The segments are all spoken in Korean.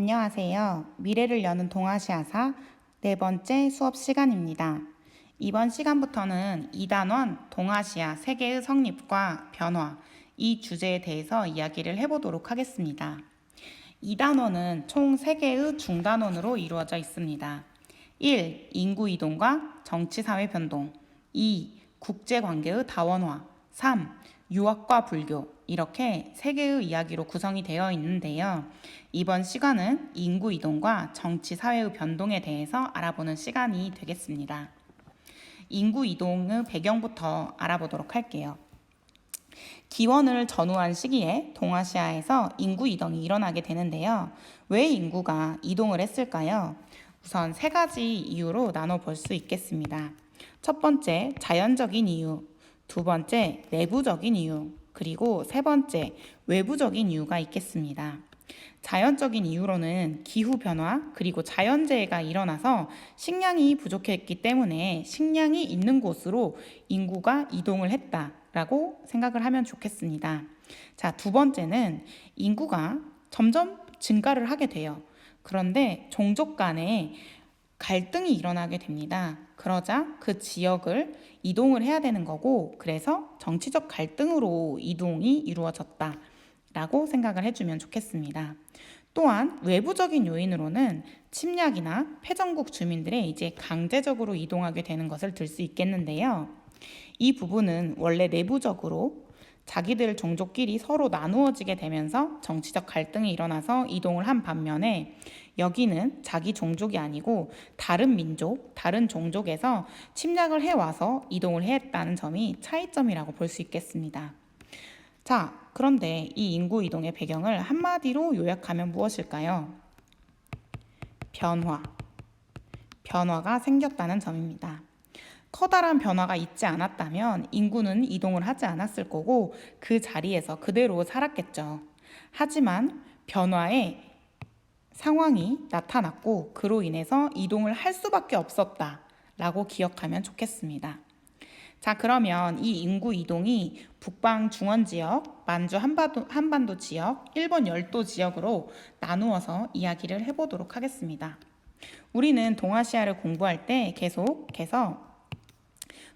안녕하세요. 미래를 여는 동아시아사 네 번째 수업 시간입니다. 이번 시간부터는 2단원 동아시아 세계의 성립과 변화 이 주제에 대해서 이야기를 해보도록 하겠습니다. 2단원은 총 3개의 중단원으로 이루어져 있습니다. 1. 인구 이동과 정치 사회 변동 2. 국제 관계의 다원화 3. 유학과 불교 이렇게 세 개의 이야기로 구성이 되어 있는데요. 이번 시간은 인구 이동과 정치 사회의 변동에 대해서 알아보는 시간이 되겠습니다. 인구 이동의 배경부터 알아보도록 할게요. 기원을 전후한 시기에 동아시아에서 인구 이동이 일어나게 되는데요. 왜 인구가 이동을 했을까요? 우선 세 가지 이유로 나눠 볼 수 있겠습니다. 첫 번째, 자연적인 이유. 두 번째, 내부적인 이유. 그리고 세 번째, 외부적인 이유가 있겠습니다. 자연적인 이유로는 기후 변화 그리고 자연재해가 일어나서 식량이 부족했기 때문에 식량이 있는 곳으로 인구가 이동을 했다라고 생각을 하면 좋겠습니다. 자, 두 번째는 인구가 점점 증가를 하게 돼요. 그런데 종족 간에 갈등이 일어나게 됩니다. 그러자 그 지역을 이동을 해야 되는 거고, 그래서 정치적 갈등으로 이동이 이루어졌다 라고 생각을 해주면 좋겠습니다. 또한 외부적인 요인으로는 침략이나 패전국 주민들의 이제 강제적으로 이동하게 되는 것을 들 수 있겠는데요. 이 부분은 원래 내부적으로 자기들 종족끼리 서로 나누어지게 되면서 정치적 갈등이 일어나서 이동을 한 반면에 여기는 자기 종족이 아니고 다른 민족, 다른 종족에서 침략을 해와서 이동을 했다는 점이 차이점이라고 볼 수 있겠습니다. 자, 그런데 이 인구 이동의 배경을 한마디로 요약하면 무엇일까요? 변화. 변화가 생겼다는 점입니다. 커다란 변화가 있지 않았다면 인구는 이동을 하지 않았을 거고 그 자리에서 그대로 살았겠죠. 하지만 변화에 상황이 나타났고 그로 인해서 이동을 할 수밖에 없었다라고 기억하면 좋겠습니다. 자, 그러면 이 인구 이동이 북방 중원 지역, 만주 한반도, 한반도 지역, 일본 열도 지역으로 나누어서 이야기를 해보도록 하겠습니다. 우리는 동아시아를 공부할 때 계속해서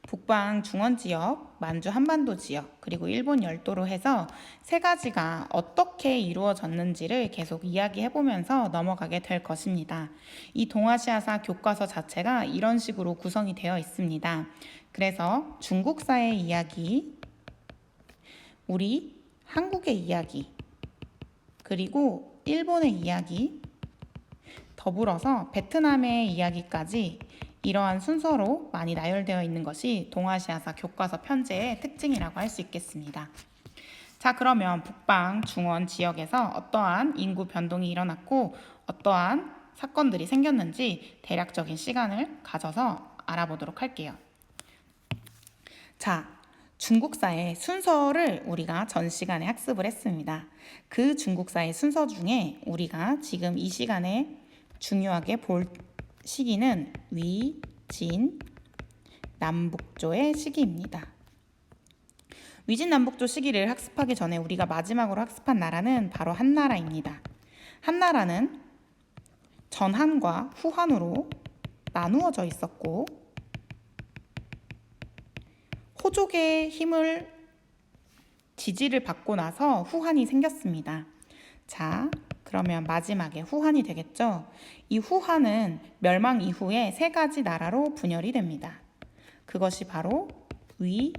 북방 중원 지역, 만주 한반도 지역, 그리고 일본 열도로 해서 세 가지가 어떻게 이루어졌는지를 계속 이야기해 보면서 넘어가게 될 것입니다. 이 동아시아사 교과서 자체가 이런 식으로 구성이 되어 있습니다. 그래서 중국사의 이야기, 우리 한국의 이야기, 그리고 일본의 이야기, 더불어서 베트남의 이야기까지 이러한 순서로 많이 나열되어 있는 것이 동아시아사 교과서 편제의 특징이라고 할 수 있겠습니다. 자, 그러면 북방 중원 지역에서 어떠한 인구 변동이 일어났고 어떠한 사건들이 생겼는지 대략적인 시간을 가져서 알아보도록 할게요. 자, 중국사의 순서를 우리가 전 시간에 학습을 했습니다. 그 중국사의 순서 중에 우리가 지금 이 시간에 중요하게 볼 시기는 위, 진, 남북조의 시기입니다. 위진 남북조 시기를 학습하기 전에 우리가 마지막으로 학습한 나라는 바로 한나라입니다. 한나라는 전한과 후한으로 나누어져 있었고 호족의 힘을 지지를 받고 나서 후한이 생겼습니다. 자, 그러면 마지막에 후한이 되겠죠? 이 후한은 멸망 이후에 세 가지 나라로 분열이 됩니다. 그것이 바로 위,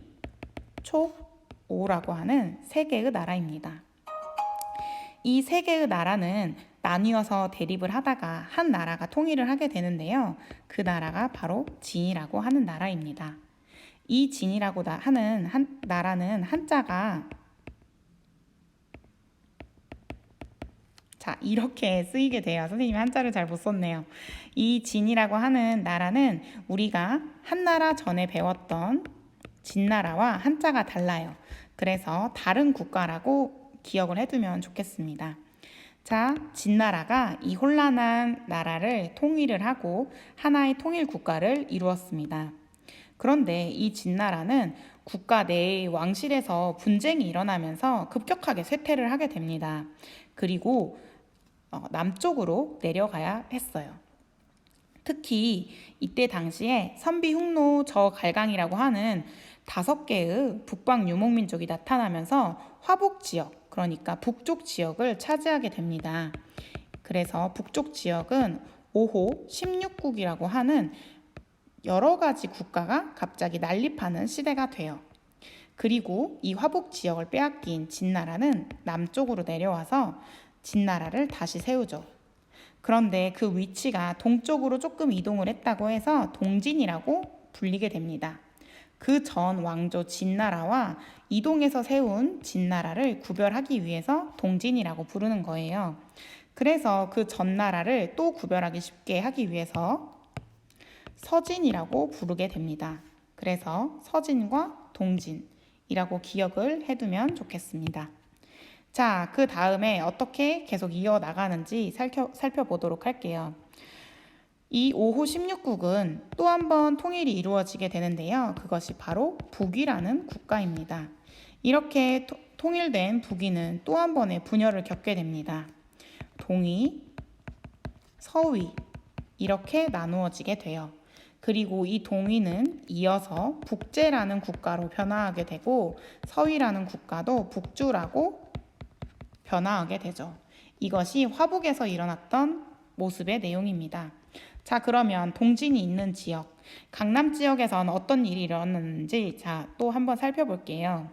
촉, 오라고 하는 세 개의 나라입니다. 이 세 개의 나라는 나뉘어서 대립을 하다가 한 나라가 통일을 하게 되는데요. 그 나라가 바로 진이라고 하는 나라입니다. 이 진이라고 하는 한 나라는 한자가 자, 이렇게 쓰이게 돼요. 선생님이 한자를 잘 못 썼네요. 이 진이라고 하는 나라는 우리가 한나라 전에 배웠던 진나라와 한자가 달라요. 그래서 다른 국가라고 기억을 해두면 좋겠습니다. 자, 진나라가 이 혼란한 나라를 통일을 하고 하나의 통일 국가를 이루었습니다. 그런데 이 진나라는 국가 내의 왕실에서 분쟁이 일어나면서 급격하게 쇠퇴를 하게 됩니다. 그리고 어, 남쪽으로 내려가야 했어요. 특히 이때 당시에 선비 흉노 저 갈강이라고 하는 다섯 개의 북방 유목민족이 나타나면서 화북 지역, 그러니까 북쪽 지역을 차지하게 됩니다. 그래서 북쪽 지역은 5호 16국이라고 하는 여러 가지 국가가 갑자기 난립하는 시대가 돼요. 그리고 이 화북 지역을 빼앗긴 진나라는 남쪽으로 내려와서 진나라를 다시 세우죠. 그런데 그 위치가 동쪽으로 조금 이동을 했다고 해서 동진이라고 불리게 됩니다. 그 전 왕조 진나라와 이동해서 세운 진나라를 구별하기 위해서 동진이라고 부르는 거예요. 그래서 그 전 나라를 또 구별하기 쉽게 하기 위해서 서진이라고 부르게 됩니다. 그래서 서진과 동진이라고 기억을 해두면 좋겠습니다. 자, 그 다음에 어떻게 계속 이어나가는지 살펴, 살펴보도록 할게요. 이 5호 16국은 또 한 번 통일이 이루어지게 되는데요. 그것이 바로 북이라는 국가입니다. 이렇게 토, 통일된 북위는 또 한 번의 분열을 겪게 됩니다. 동위, 서위 이렇게 나누어지게 돼요. 그리고 이 동위는 이어서 북제라는 국가로 변화하게 되고 서위라는 국가도 북주라고 변화하게 되죠. 이것이 화북에서 일어났던 모습의 내용입니다. 자, 그러면 동진이 있는 지역, 강남 지역에서는 어떤 일이 일어났는지 자, 또 한번 살펴볼게요.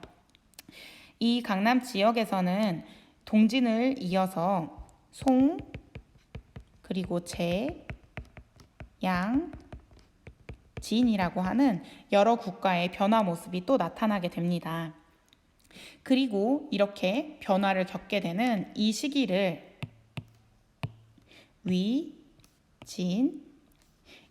이 강남 지역에서는 동진을 이어서 송, 그리고 제, 양, 진이라고 하는 여러 국가의 변화 모습이 또 나타나게 됩니다. 그리고 이렇게 변화를 겪게 되는 이 시기를 위, 진,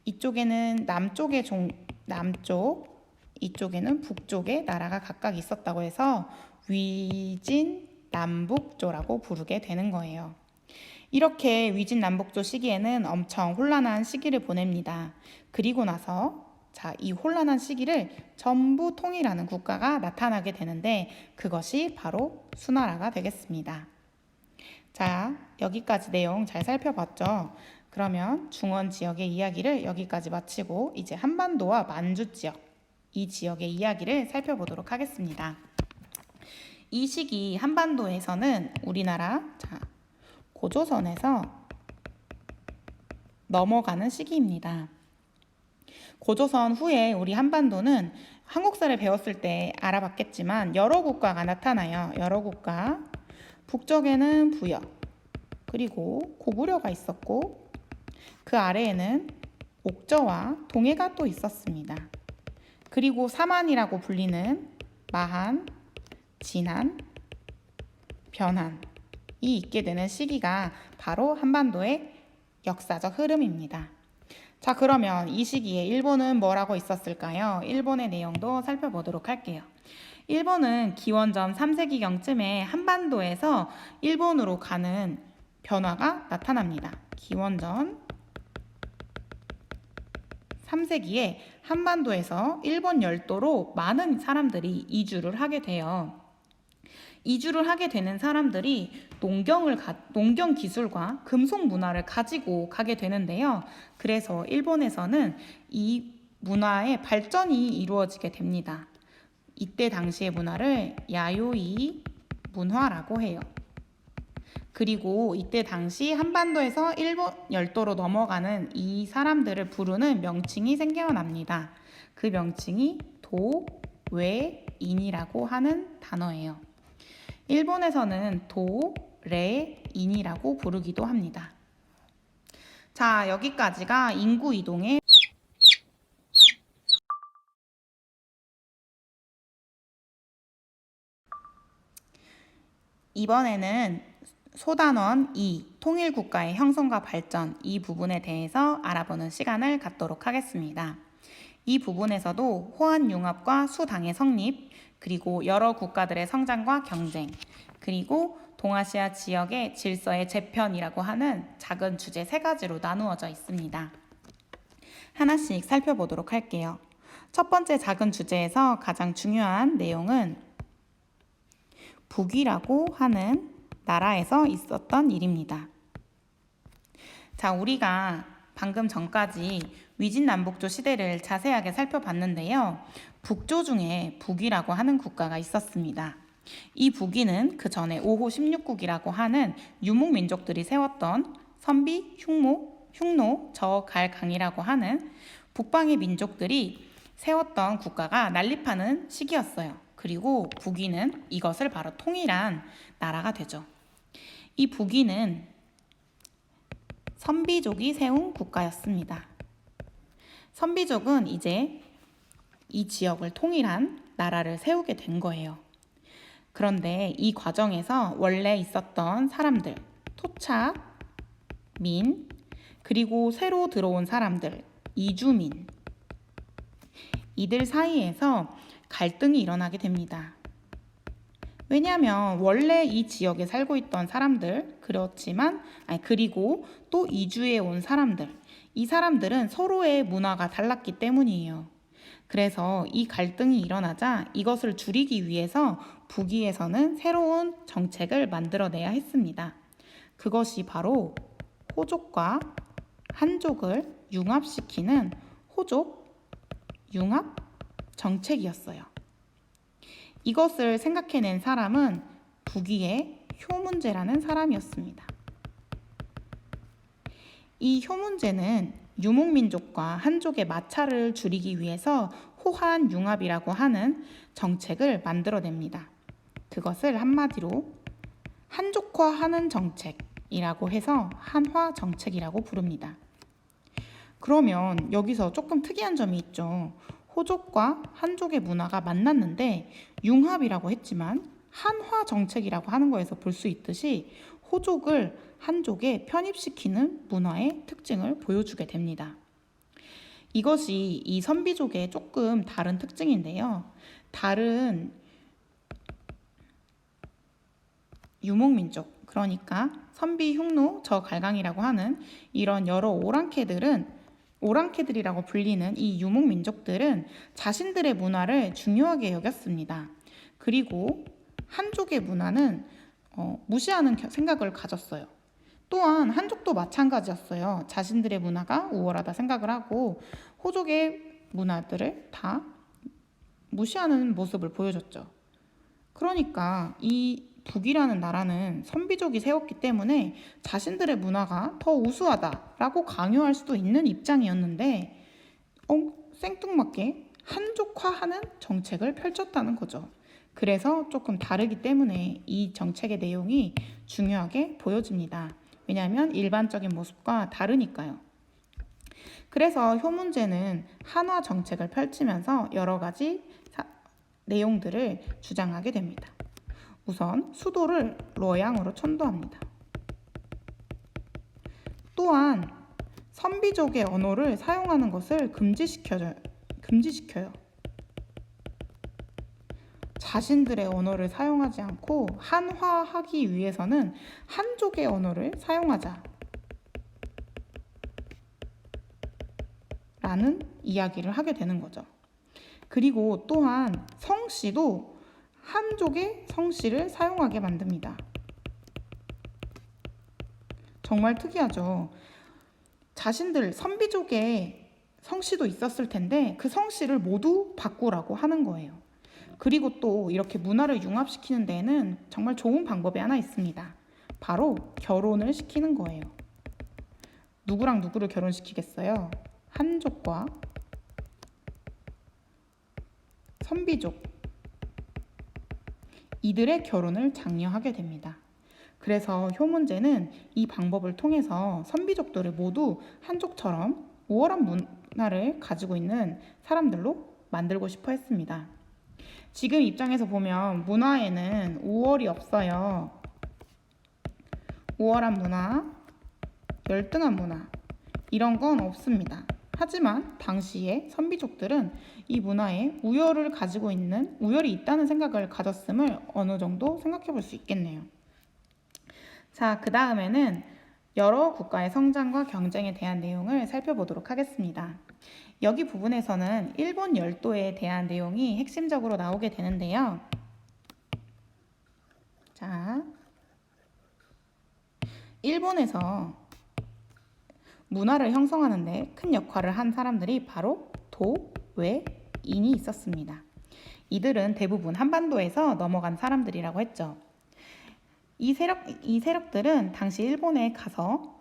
이쪽에는 남쪽의 종, 남쪽, 이쪽에는 북쪽의 나라가 각각 있었다고 해서 위진 남북조라고 부르게 되는 거예요. 이렇게 위진 남북조 시기에는 엄청 혼란한 시기를 보냅니다. 그리고 나서 자, 이 혼란한 시기를 전부 통일하는 국가가 나타나게 되는데 그것이 바로 수나라가 되겠습니다. 자, 여기까지 내용 잘 살펴봤죠? 그러면 중원 지역의 이야기를 여기까지 마치고 이제 한반도와 만주 지역, 이 지역의 이야기를 살펴보도록 하겠습니다. 이 시기 한반도에서는 우리나라 자, 고조선에서 넘어가는 시기입니다. 고조선 후에 우리 한반도는 한국사를 배웠을 때 알아봤겠지만 여러 국가가 나타나요. 여러 국가. 북쪽에는 부여, 그리고 고구려가 있었고 그 아래에는 옥저와 동해가 또 있었습니다. 그리고 사만이라고 불리는 마한, 진한, 변한이 있게 되는 시기가 바로 한반도의 역사적 흐름입니다. 자, 그러면 이 시기에 일본은 뭐라고 있었을까요? 일본의 내용도 살펴보도록 할게요. 일본은 기원전 3세기경쯤에 한반도에서 일본으로 가는 변화가 나타납니다. 기원전 3세기에 한반도에서 일본 열도로 많은 사람들이 이주를 하게 돼요. 이주를 하게 되는 사람들이 농경을 가, 농경 기술과 금속 문화를 가지고 가게 되는데요. 그래서 일본에서는 이 문화의 발전이 이루어지게 됩니다. 이때 당시의 문화를 야요이 문화라고 해요. 그리고 이때 당시 한반도에서 일본 열도로 넘어가는 이 사람들을 부르는 명칭이 생겨납니다. 그 명칭이 도, 외, 인이라고 하는 단어예요. 일본에서는 도, 레, 인이라고 부르기도 합니다. 자, 여기까지가 인구 이동의 이번에는 소단원 2 통일 국가의 형성과 발전 이 부분에 대해서 알아보는 시간을 갖도록 하겠습니다. 이 부분에서도 호환 융합과 수당의 성립, 그리고 여러 국가들의 성장과 경쟁, 그리고 동아시아 지역의 질서의 재편이라고 하는 작은 주제 세 가지로 나누어져 있습니다. 하나씩 살펴보도록 할게요. 첫 번째 작은 주제에서 가장 중요한 내용은 북이라고 하는 나라에서 있었던 일입니다. 자, 우리가 방금 전까지 위진남북조 시대를 자세하게 살펴봤는데요. 북조 중에 북이라고 하는 국가가 있었습니다. 이 북이는 그 전에 5호 16국이라고 하는 유목민족들이 세웠던 선비, 흉모, 흉노, 저, 갈, 강이라고 하는 북방의 민족들이 세웠던 국가가 난립하는 시기였어요. 그리고 북이는 이것을 바로 통일한 나라가 되죠. 이 북이는 선비족이 세운 국가였습니다. 선비족은 이제 이 지역을 통일한 나라를 세우게 된 거예요. 그런데 이 과정에서 원래 있었던 사람들, 토착, 민, 그리고 새로 들어온 사람들, 이주민, 이들 사이에서 갈등이 일어나게 됩니다. 왜냐하면 원래 이 지역에 살고 있던 사람들, 그렇지만, 아니, 그리고 또 이주해 온 사람들, 이 사람들은 서로의 문화가 달랐기 때문이에요. 그래서 이 갈등이 일어나자 이것을 줄이기 위해서 북위에서는 새로운 정책을 만들어내야 했습니다. 그것이 바로 호족과 한족을 융합시키는 호족 융합 정책이었어요. 이것을 생각해낸 사람은 북위의 효문제라는 사람이었습니다. 이 효문제는 유목민족과 한족의 마찰을 줄이기 위해서 호한 융합이라고 하는 정책을 만들어냅니다. 그것을 한마디로 한족화하는 정책이라고 해서 한화 정책이라고 부릅니다. 그러면 여기서 조금 특이한 점이 있죠. 호족과 한족의 문화가 만났는데 융합이라고 했지만 한화 정책이라고 하는 거에서 볼 수 있듯이 호족을 한족에 편입시키는 문화의 특징을 보여주게 됩니다. 이것이 이 선비족의 조금 다른 특징인데요. 다른 유목민족, 그러니까 선비, 흉노, 저 갈강이라고 하는 이런 여러 오랑캐들은 오랑캐들이라고 불리는 이 유목민족들은 자신들의 문화를 중요하게 여겼습니다. 그리고 한족의 문화는 어, 무시하는 생각을 가졌어요. 또한 한족도 마찬가지였어요. 자신들의 문화가 우월하다 생각을 하고 호족의 문화들을 다 무시하는 모습을 보여줬죠. 그러니까 이 북이라는 나라는 선비족이 세웠기 때문에 자신들의 문화가 더 우수하다라고 강요할 수도 있는 입장이었는데 어, 생뚱맞게 한족화하는 정책을 펼쳤다는 거죠. 그래서 조금 다르기 때문에 이 정책의 내용이 중요하게 보여집니다. 왜냐하면 일반적인 모습과 다르니까요. 그래서 효문제는 한화 정책을 펼치면서 여러 가지 사, 내용들을 주장하게 됩니다. 우선 수도를 로양으로 천도합니다. 또한 선비족의 언어를 사용하는 것을 금지시켜요. 금지시켜요. 자신들의 언어를 사용하지 않고 한화하기 위해서는 한족의 언어를 사용하자. 라는 이야기를 하게 되는 거죠. 그리고 또한 성씨도 한족의 성씨를 사용하게 만듭니다. 정말 특이하죠. 자신들 선비족의 성씨도 있었을 텐데 그 성씨를 모두 바꾸라고 하는 거예요. 그리고 또 이렇게 문화를 융합시키는 데에는 정말 좋은 방법이 하나 있습니다. 바로 결혼을 시키는 거예요. 누구랑 누구를 결혼시키겠어요? 한족과 선비족. 이들의 결혼을 장려하게 됩니다. 그래서 효문제는 이 방법을 통해서 선비족들을 모두 한족처럼 우월한 문화를 가지고 있는 사람들로 만들고 싶어 했습니다. 지금 입장에서 보면 문화에는 우월이 없어요. 우월한 문화, 열등한 문화, 이런 건 없습니다. 하지만 당시에 선비족들은 이 문화에 우열을 가지고 있는 우열이 있다는 생각을 가졌음을 어느 정도 생각해 볼 수 있겠네요. 자, 그 다음에는 여러 국가의 성장과 경쟁에 대한 내용을 살펴보도록 하겠습니다. 여기 부분에서는 일본 열도에 대한 내용이 핵심적으로 나오게 되는데요. 자, 일본에서 문화를 형성하는데 큰 역할을 한 사람들이 바로 도, 외, 인이 있었습니다. 이들은 대부분 한반도에서 넘어간 사람들이라고 했죠. 이 세력, 이 세력들은 당시 일본에 가서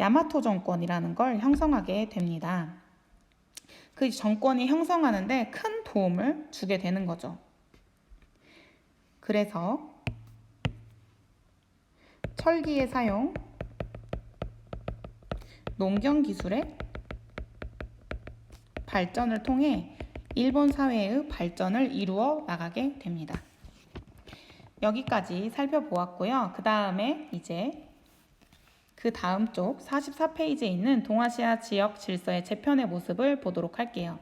야마토 정권이라는 걸 형성하게 됩니다. 그 정권이 형성하는데 큰 도움을 주게 되는 거죠. 그래서 철기의 사용, 농경 기술의 발전을 통해 일본 사회의 발전을 이루어 나가게 됩니다. 여기까지 살펴보았고요. 그 다음에 이제 그 다음 쪽 44페이지에 있는 동아시아 지역 질서의 재편의 모습을 보도록 할게요.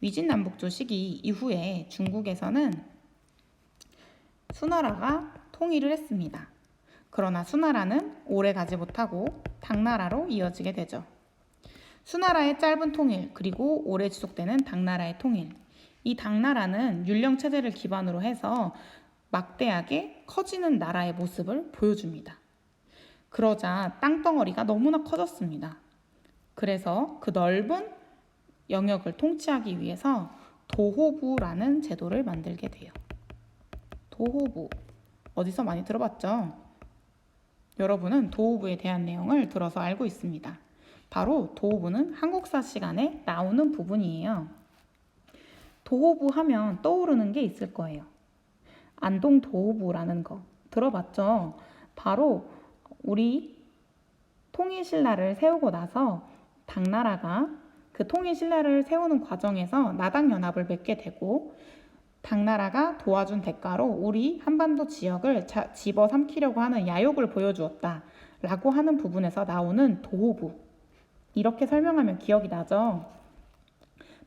위진남북조 시기 이후에 중국에서는 수나라가 통일을 했습니다. 그러나 수나라는 오래 가지 못하고 당나라로 이어지게 되죠. 수나라의 짧은 통일 그리고 오래 지속되는 당나라의 통일. 이 당나라는 율령 체제를 기반으로 해서 막대하게 커지는 나라의 모습을 보여줍니다. 그러자 땅덩어리가 너무나 커졌습니다. 그래서 그 넓은 영역을 통치하기 위해서 도호부라는 제도를 만들게 돼요. 도호부. 어디서 많이 들어봤죠? 여러분은 도호부에 대한 내용을 들어서 알고 있습니다. 바로 도호부는 한국사 시간에 나오는 부분이에요. 도호부 하면 떠오르는 게 있을 거예요. 안동 도호부라는 거 들어봤죠? 바로 우리 통일신라를 세우고 나서 당나라가 그 통일신라를 세우는 과정에서 나당연합을 맺게 되고 당나라가 도와준 대가로 우리 한반도 지역을 자, 집어삼키려고 하는 야욕을 보여주었다 라고 하는 부분에서 나오는 도호부 이렇게 설명하면 기억이 나죠?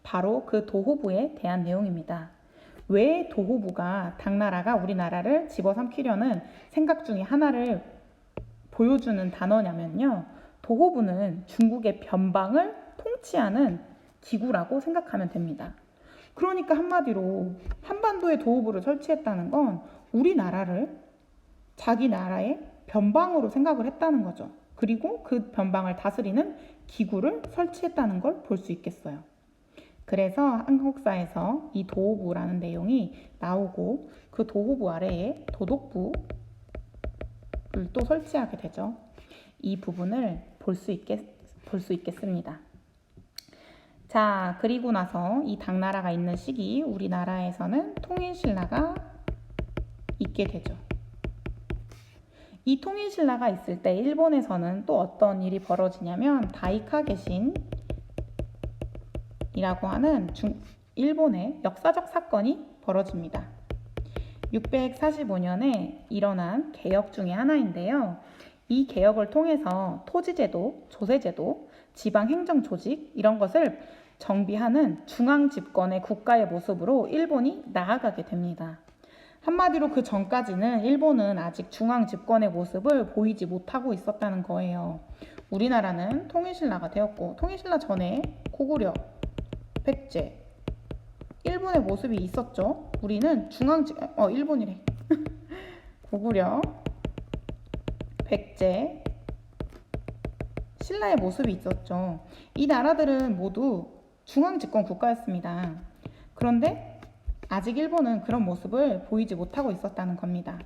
바로 그 도호부에 대한 내용입니다. 왜 도호부가 당나라가 우리나라를 집어삼키려는 생각 중에 하나를 보여주는 단어냐면요. 도호부는 중국의 변방을 통치하는 기구라고 생각하면 됩니다. 그러니까 한마디로 한반도에 도호부를 설치했다는 건 우리나라를 자기 나라의 변방으로 생각을 했다는 거죠. 그리고 그 변방을 다스리는 기구를 설치했다는 걸 볼 수 있겠어요. 그래서 한국사에서 이 도호부라는 내용이 나오고 그 도호부 아래에 도독부를 또 설치하게 되죠. 이 부분을 볼 수 있겠, 볼수 있겠습니다. 자, 그리고 나서 이 당나라가 있는 시기 우리나라에서는 통일신라가 있게 되죠. 이 통일신라가 있을 때 일본에서는 또 어떤 일이 벌어지냐면 다이카 개신 이라고 하는 중, 일본의 역사적 사건이 벌어집니다. 645년에 일어난 개혁 중의 하나인데요. 이 개혁을 통해서 토지제도, 조세제도, 지방행정조직 이런 것을 정비하는 중앙 집권의 국가의 모습으로 일본이 나아가게 됩니다. 한마디로 그 전까지는 일본은 아직 중앙 집권의 모습을 보이지 못하고 있었다는 거예요. 우리나라는 통일신라가 되었고 통일신라 전에 고구려, 백제, 일본의 모습이 있었죠. 우리는 중앙 집, 어 일본이래. 고구려, 백제, 신라의 모습이 있었죠. 이 나라들은 모두 중앙 집권 국가였습니다. 그런데 아직 일본은 그런 모습을 보이지 못하고 있었다는 겁니다.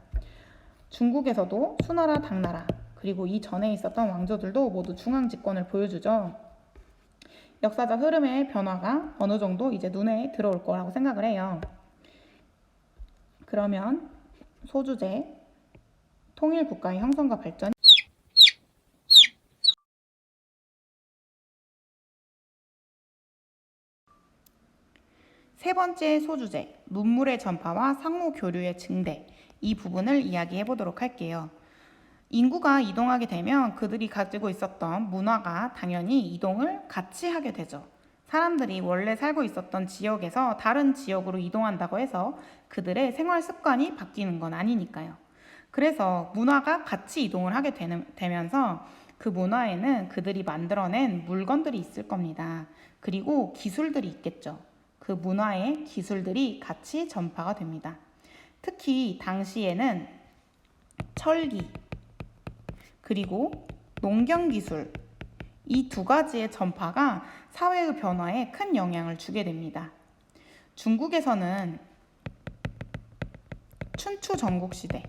중국에서도 수나라, 당나라, 그리고 이 전에 있었던 왕조들도 모두 중앙 집권을 보여주죠. 역사적 흐름의 변화가 어느 정도 이제 눈에 들어올 거라고 생각을 해요. 그러면 소주제 통일 국가의 형성과 발전 세 번째 소주제, 문물의 전파와 상호 교류의 증대. 이 부분을 이야기해 보도록 할게요. 인구가 이동하게 되면 그들이 가지고 있었던 문화가 당연히 이동을 같이 하게 되죠. 사람들이 원래 살고 있었던 지역에서 다른 지역으로 이동한다고 해서 그들의 생활 습관이 바뀌는 건 아니니까요. 그래서 문화가 같이 이동을 하게 되는, 되면서 그 문화에는 그들이 만들어낸 물건들이 있을 겁니다. 그리고 기술들이 있겠죠. 그 문화의 기술들이 같이 전파가 됩니다. 특히 당시에는 철기, 그리고 농경 기술 이 두 가지의 전파가 사회의 변화에 큰 영향을 주게 됩니다. 중국에서는 춘추 전국 시대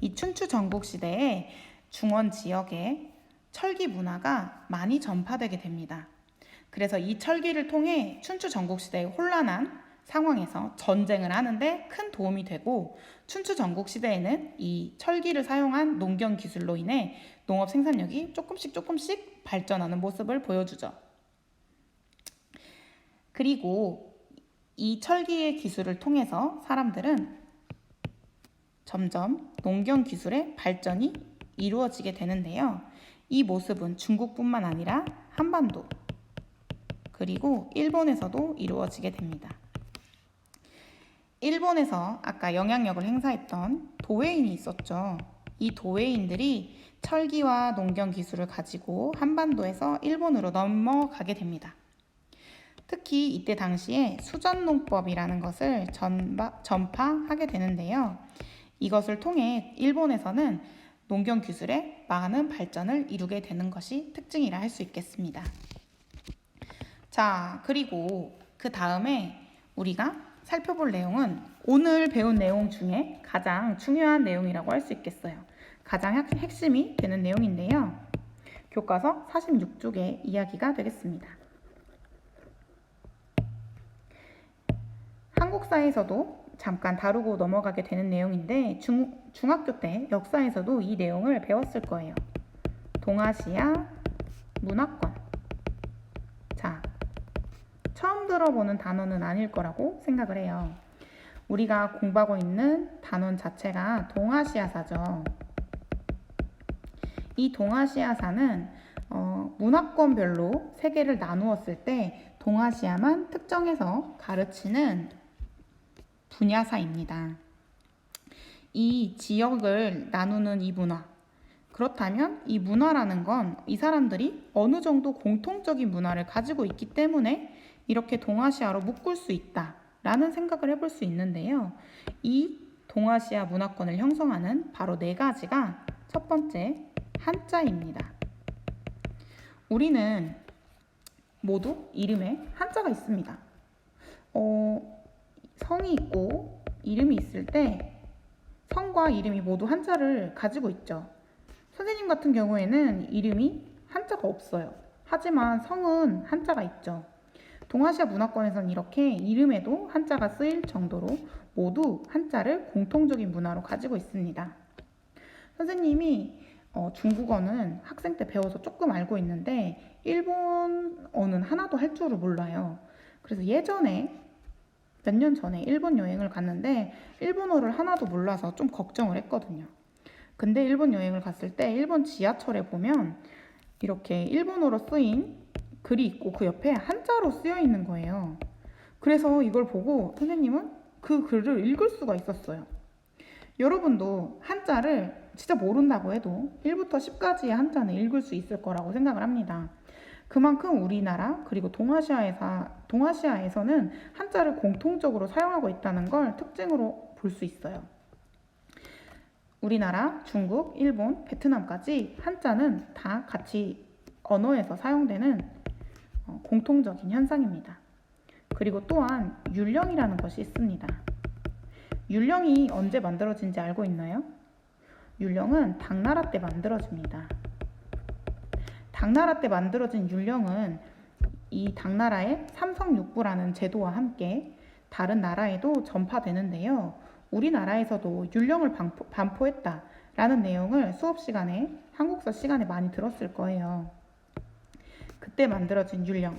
이 춘추 전국 시대에 중원 지역에 철기 문화가 많이 전파되게 됩니다. 그래서 이 철기를 통해 춘추 전국 시대의 혼란한 상황에서 전쟁을 하는데 큰 도움이 되고 춘추 전국 시대에는 이 철기를 사용한 농경 기술로 인해 농업 생산력이 조금씩 조금씩 발전하는 모습을 보여주죠. 그리고 이 철기의 기술을 통해서 사람들은 점점 농경 기술의 발전이 이루어지게 되는데요. 이 모습은 중국뿐만 아니라 한반도 그리고 일본에서도 이루어지게 됩니다. 일본에서 아까 영향력을 행사했던 도웨인이 있었죠. 이 도웨인들이 철기와 농경 기술을 가지고 한반도에서 일본으로 넘어가게 됩니다. 특히 이때 당시에 수전농법이라는 것을 전파, 전파하게 되는데요. 이것을 통해 일본에서는 농경 기술의 많은 발전을 이루게 되는 것이 특징이라 할 수 있겠습니다. 자, 그리고 그 다음에 우리가 살펴볼 내용은 오늘 배운 내용 중에 가장 중요한 내용이라고 할 수 있겠어요. 가장 핵- 핵심이 되는 내용인데요. 교과서 46쪽의 이야기가 되겠습니다. 한국사에서도 잠깐 다루고 넘어가게 되는 내용인데 중, 중학교 때 역사에서도 이 내용을 배웠을 거예요. 동아시아 문화권. 자, 처음 들어보는 단어는 아닐 거라고 생각을 해요. 우리가 공부하고 있는 단원 자체가 동아시아사죠. 이 동아시아사는 어, 문화권별로 세계를 나누었을 때 동아시아만 특정해서 가르치는 분야사입니다. 이 지역을 나누는 이 문화. 그렇다면 이 문화라는 건 이 사람들이 어느 정도 공통적인 문화를 가지고 있기 때문에 이렇게 동아시아로 묶을 수 있다라는 생각을 해볼 수 있는데요. 이 동아시아 문화권을 형성하는 바로 네 가지가 첫 번째 한자입니다. 우리는 모두 이름에 한자가 있습니다. 어, 성이 있고 이름이 있을 때 성과 이름이 모두 한자를 가지고 있죠. 선생님 같은 경우에는 이름이 한자가 없어요. 하지만 성은 한자가 있죠. 동아시아 문화권에서는 이렇게 이름에도 한자가 쓰일 정도로 모두 한자를 공통적인 문화로 가지고 있습니다. 선생님이 어, 중국어는 학생 때 배워서 조금 알고 있는데 일본어는 하나도 할 줄을 몰라요. 그래서 예전에 몇 년 전에 일본 여행을 갔는데 일본어를 하나도 몰라서 좀 걱정을 했거든요. 근데 일본 여행을 갔을 때 일본 지하철에 보면 이렇게 일본어로 쓰인 글이 있고 그 옆에 한자로 쓰여 있는 거예요. 그래서 이걸 보고 선생님은 그 글을 읽을 수가 있었어요. 여러분도 한자를 진짜 모른다고 해도 1부터 10까지의 한자는 읽을 수 있을 거라고 생각을 합니다. 그만큼 우리나라 그리고 동아시아에서, 동아시아에서는 한자를 공통적으로 사용하고 있다는 걸 특징으로 볼 수 있어요. 우리나라, 중국, 일본, 베트남까지 한자는 다 같이 언어에서 사용되는 어, 공통적인 현상입니다. 그리고 또한 율령이라는 것이 있습니다. 율령이 언제 만들어진지 알고 있나요? 율령은 당나라 때 만들어집니다. 당나라 때 만들어진 율령은 이 당나라의 삼성육부라는 제도와 함께 다른 나라에도 전파되는데요. 우리나라에서도 율령을 반포, 반포했다라는 내용을 수업 시간에 한국사 시간에 많이 들었을 거예요. 그때 만들어진 율령.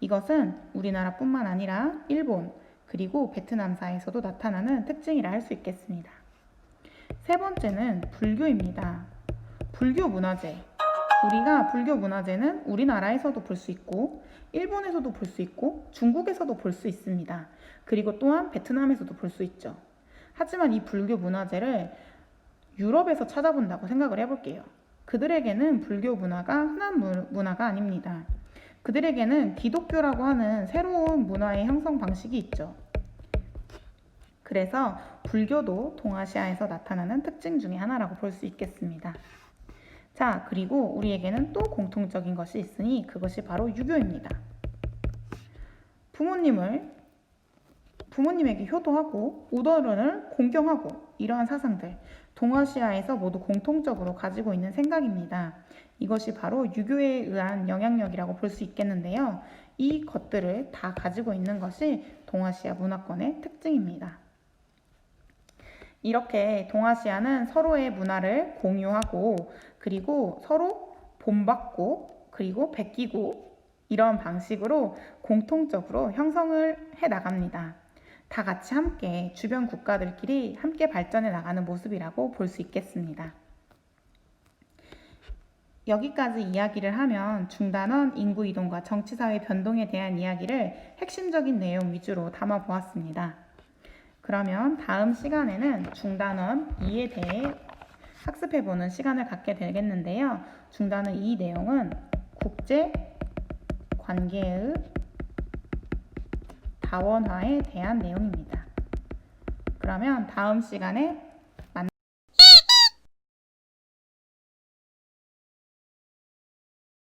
이것은 우리나라뿐만 아니라 일본 그리고 베트남사에서도 나타나는 특징이라 할 수 있겠습니다. 세 번째는 불교입니다. 불교 문화재. 우리가 불교 문화재는 우리나라에서도 볼 수 있고 일본에서도 볼 수 있고 중국에서도 볼 수 있습니다. 그리고 또한 베트남에서도 볼 수 있죠. 하지만 이 불교 문화재를 유럽에서 찾아본다고 생각을 해볼게요. 그들에게는 불교 문화가 흔한 무- 문화가 아닙니다. 그들에게는 기독교라고 하는 새로운 문화의 형성 방식이 있죠. 그래서 불교도 동아시아에서 나타나는 특징 중의 하나라고 볼 수 있겠습니다. 자, 그리고 우리에게는 또 공통적인 것이 있으니 그것이 바로 유교입니다. 부모님을 부모님에게 효도하고 우더른을 공경하고 이러한 사상들 동아시아에서 모두 공통적으로 가지고 있는 생각입니다. 이것이 바로 유교에 의한 영향력이라고 볼 수 있겠는데요. 이 것들을 다 가지고 있는 것이 동아시아 문화권의 특징입니다. 이렇게 동아시아는 서로의 문화를 공유하고 그리고 서로 본받고 그리고 베끼고 이런 방식으로 공통적으로 형성을 해 나갑니다. 다 같이 함께 주변 국가들끼리 함께 발전해 나가는 모습이라고 볼 수 있겠습니다. 여기까지 이야기를 하면 중단원 인구 이동과 정치 사회 변동에 대한 이야기를 핵심적인 내용 위주로 담아 보았습니다. 그러면 다음 시간에는 중단원 2에 대해 학습해 보는 시간을 갖게 되겠는데요. 중단원 2 내용은 국제 관계의 다원화에 대한 내용입니다. 그러면 다음 시간에